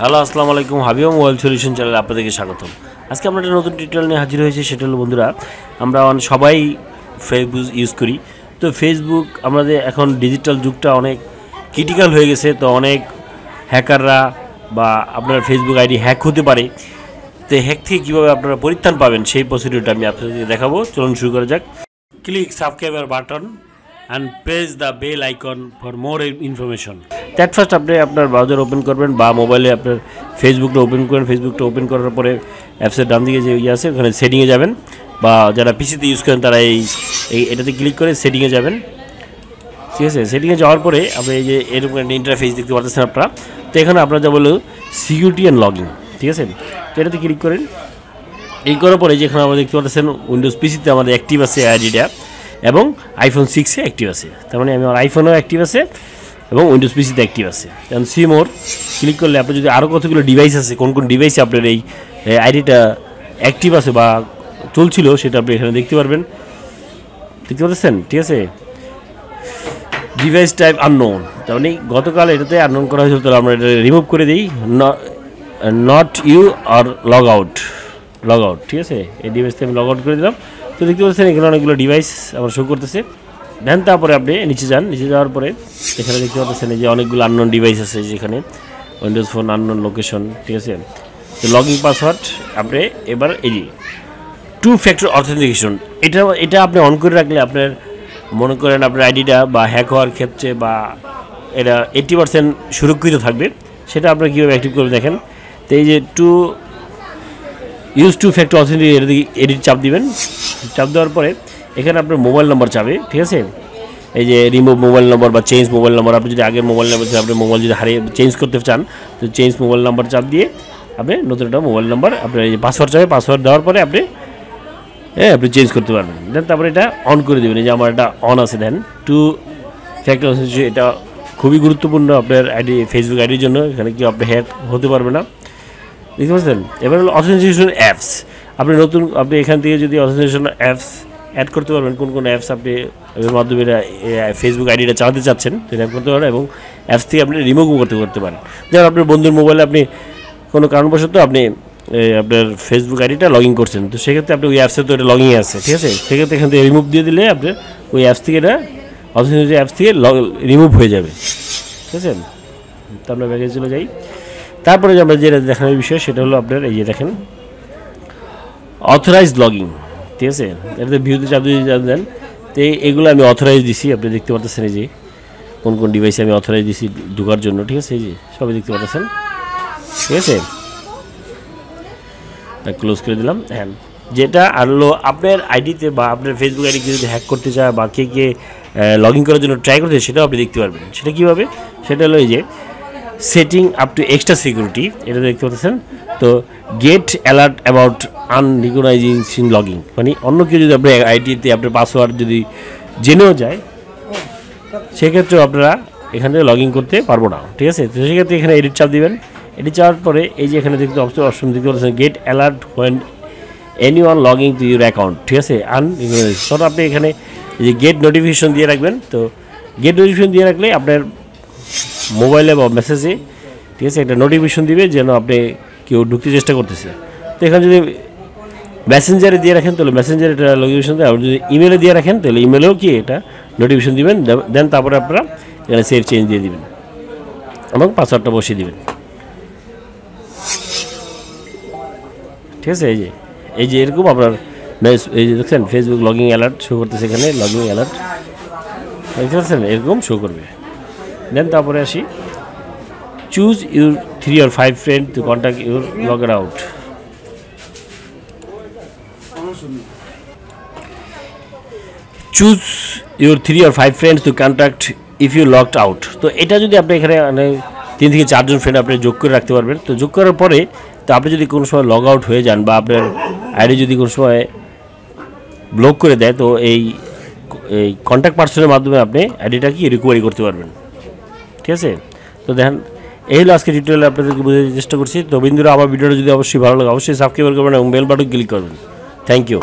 Hello, আসসালামু আলাইকুম। Habib mobile solution চ্যানেলে আপনাদেরকে স্বাগতম। আজকে আমরা একটা নতুন টিউটোরিয়াল নিয়ে হাজির হয়েছি, সেটা হলো বন্ধুরা, আমরা সবাই ফেসবুক ইউজ করি। তো ফেসবুক আমাদের এখন ডিজিটাল যুগটা অনেক ক্রিটিক্যাল হয়ে গেছে, তো অনেক হ্যাকাররা বা আপনার ফেসবুক আইডি হ্যাক হতে পারে। তো হ্যাক থেকে কীভাবে আপনারা পরিত্রাণ পাবেন, সেই প্রসিডিউরটা আমি আপনাদেরকে দেখাবো। চলুন শুরু করা যাক। Click subscriber button and press the bell icon for more information that first আপনি আপনার ব্রাউজার ওপেন করবেন বা মোবাইলে আপনার ফেসবুকটা ওপেন করেন। ফেসবুকটা ওপেন করার পরে অ্যাপসের ডান দিকে যে ইয়ে আছে, ওখানে সেটিংয়ে যাবেন বা যারা পিসিতে ইউজ করেন, তারা এই এই এটাতে ক্লিক করে সেটিংয়ে যাবেন। ঠিক আছে? সেটিংয়ে যাওয়ার পরে আপনি এই যে এরকম একটা ইন্টারফেস দেখতে পাচ্ছেন আপনারা। তো এখানে আপনারা যা বলল সিকিউরিটি অ্যান্ড লগিং ঠিক আছে? তো এটাতে ক্লিক করেন। এই করার পরে যেখানে আমরা দেখতে পাচ্ছেন উইন্ডোজ পিসিতে আমাদের অ্যাক্টিভ আছে আইডিটা এবং আইফোন সিক্সে অ্যাক্টিভ আছে। তার মানে আমি আমার আইফোনেও অ্যাক্টিভ আছে। এবং উইন্ডোজ পিসিতে অ্যাক্টিভ আছে। কারণ সিমোর ক্লিক করলে আপনি যদি আরও কতগুলো ডিভাইস আছে, কোন কোন ডিভাইসে আপনার এই আইডিটা অ্যাক্টিভ আছে বা চলছিল, সেটা আপনি এখানে দেখতে পারবেন। দেখতে পাচ্ছেন? ঠিক আছে? ডিভাইস টাইপ আননোন তার মানে গতকাল এটাতে আননোন করা হয়েছিল, তাহলে আমরা এটা রিমুভ করে দিই। Not you are log out log out ঠিক আছে? এই ডিভাইসটা আমি লগ আউট করে দিলাম। তো দেখতে পাচ্ছেন, এখানে অনেকগুলো ডিভাইস আমার শো করতেছে। দেন তারপরে আপনি নিচে যান, নিচে যাওয়ার পরে এখানে দেখতে পাচ্ছেন যে অনেকগুলো আননোন ডিভাইস আছে যেখানে উইন্ডোজ ফোন আননোন লোকেশন ঠিক আছে? তো লগইন পাসওয়ার্ড আপনি এবার এই টু ফ্যাক্টর অথেন্টিকেশন এটা এটা আপনি অন করে রাখলে আপনার মনে করেন আপনার আইডিটা বা হ্যাক হওয়ার ক্ষেত্রে বা এটা এইটি পার্সেন্ট সুরক্ষিত থাকবে। সেটা আপনার কীভাবে অ্যাক্টিভ করে দেখেন? তো এই যে to use two factor authentic এটা এডিট চাপ দিবেন। চাপ দেওয়ার পরে এখানে আপনার মোবাইল নাম্বার চাবে, ঠিক আছে? এই যে রিমুভ মোবাইল নাম্বার বা চেঞ্জ মোবাইল নাম্বার আপনি যদি আগের মোবাইল নাম্বার আপনি মোবাইল যদি হারিয়ে চেঞ্জ করতে চান, তো চেঞ্জ মোবাইল নাম্বার চাপ দিয়ে আপনি নতুন একটা মোবাইল নাম্বার আপনার এই যে পাসওয়ার্ড চাবে পাসওয়ার্ড দেওয়ার পরে আপনি হ্যাঁ আপনি চেঞ্জ করতে পারবেন। দেন তারপরে এটা অন করে দেবেন, এই যে আমার এটা অন আছে দেন টু ফ্যাক্টর এটা খুবই গুরুত্বপূর্ণ আপনার আইডি ফেসবুক আইডির জন্য, এখানে কি আপনি হ্যাক হতে পারবে না। দেখতে পাচ্ছেন? এবার হলো অথেন্টিকেশন অ্যাপস আপনি নতুন, আপনি এখান থেকে যদি অথেন্টিকেশন অ্যাপস অ্যাড করতে পারবেন কোন কোন অ্যাপস আপনি এর মাধ্যমে ফেসবুক আইডিটা চালাতে চাচ্ছেন, সেটা অ্যাড করতে পারেন এবং অ্যাপস থেকে আপনি রিমুভও করতে করতে পারেন। যেমন আপনার বন্ধুর মোবাইলে আপনি কোনো কারণবশত আপনি আপনার ফেসবুক আইডিটা লগ ইন করছেন, তো সেক্ষেত্রে আপনি ওই অ্যাপসে তো এটা লগ ইন আছে ঠিক আছে? সেক্ষেত্রে এখান থেকে রিমুভ দিয়ে দিলে আপনি ওই অ্যাপস থেকে এটা অথেন্টিক অ্যাপস থেকে রিমুভ হয়ে যাবে, ঠিক আছে? তো আমরা ব্যাগে চলে যাই। তারপরে আমরা যেটা দেখানোর বিষয়, সেটা হলো আপনার এই যে দেখেন অথরাইজ লগিং ঠিক আছে? এটাতে ভিউতে চাপ দিয়ে চাপ দেন। তো এগুলো আমি অথরাইজ দিছি, আপনি দেখতে পাচ্ছেন এই যে, কোন কোন ডিভাইসে আমি অথরাইজ দিছি ঢোকার জন্য, ঠিক আছে? এই যে, সবাই দেখতে পাচ্ছেন ঠিক আছে? ক্লোজ করে দিলাম। হ্যাঁ যেটা আনলো, আপনার আইডিতে বা আপনার ফেসবুক আইডি আইডিকে যদি হ্যাক করতে চায় বা কে কে লগ ইন করার জন্য ট্রাই করতে সেটাও আপনি দেখতে পারবেন। সেটা কীভাবে? সেটা হলো এই যে setting up to extra security এটা দেখতে পাচ্ছেন তো get alert about unrecognising logging মানে অন্য কেউ যদি আপনার আইডিতে আপনার পাসওয়ার্ড যদি জেনেও যায়, সেক্ষেত্রেও আপনারা এখানে লগ ইন করতে পারব না। ঠিক আছে? তো সেক্ষেত্রে এখানে এডিট চাপ দিবেন। এডিট চাওয়ার পরে এই যে এখানে দেখতে অপশন অপশন দেখতে পাচ্ছেন get alert when any one log in to your account ঠিক আছে? আন তখন আপনি এখানে যে গেট নোটিফিকেশন দিয়ে রাখবেন, তো গেট নোটিফিকেশন দিয়ে রাখলে আপনার মোবাইলে বা মেসেজে ঠিক আছে, একটা নোটিফিকেশন দিবে যেন আপনি কেউ ঢুকতে চেষ্টা করতেছে। তো এখানে যদি মেসেঞ্জারে দিয়ে রাখেন, তাহলে মেসেঞ্জারে এটা নোটিফিকেশন দেয় আর যদি ইমেলে দিয়ে রাখেন, তাহলে ইমেলেও কি এটা নোটিফিকেশন দিবেন দেন তারপরে আপনারা এখানে সেভ চেঞ্জ দিয়ে দিবেন। এবং পাসওয়ার্ডটা বসিয়ে দিবেন। ঠিক আছে? এই যে এই যে এরকম আপনার এই যে দেখছেন ফেসবুক লগিং অ্যালার্ট শো করতেছে এখানে লগিং অ্যালার্ট দেখতে পাচ্ছেন? এরকম শো করবে। দেন তারপরে আসি। Choose your three or five friend to contact your লগের out choose your three or five friends to contact if you locked out তো এটা যদি আপনি এখানে মানে তিন থেকে চারজন ফ্রেন্ড আপনি যোগ করে রাখতে পারবেন। তো যোগ করার পরে, তো আপনি যদি কোনো সময় লগ আউট হয়ে যান বা আপনার আইডি যদি কোনো সময় ব্লক করে দেয়, তো এই এই কন্ট্যাক্ট পার্সনের মাধ্যমে আপনি আইডিটা কি রিকভারি করতে পারবেন। ঠিক আছে? তো দেখেন এই হলো আজকে টিউটোরিয়াল আপনাদেরকে বোঝার চেষ্টা করছি। তো বিন্দুরা আমার ভিডিওটা যদি অবশ্যই ভালো লাগে, অবশ্যই সাবস্ক্রাইব করবেন এবং বেল বাটন ক্লিক করবেন। Thank you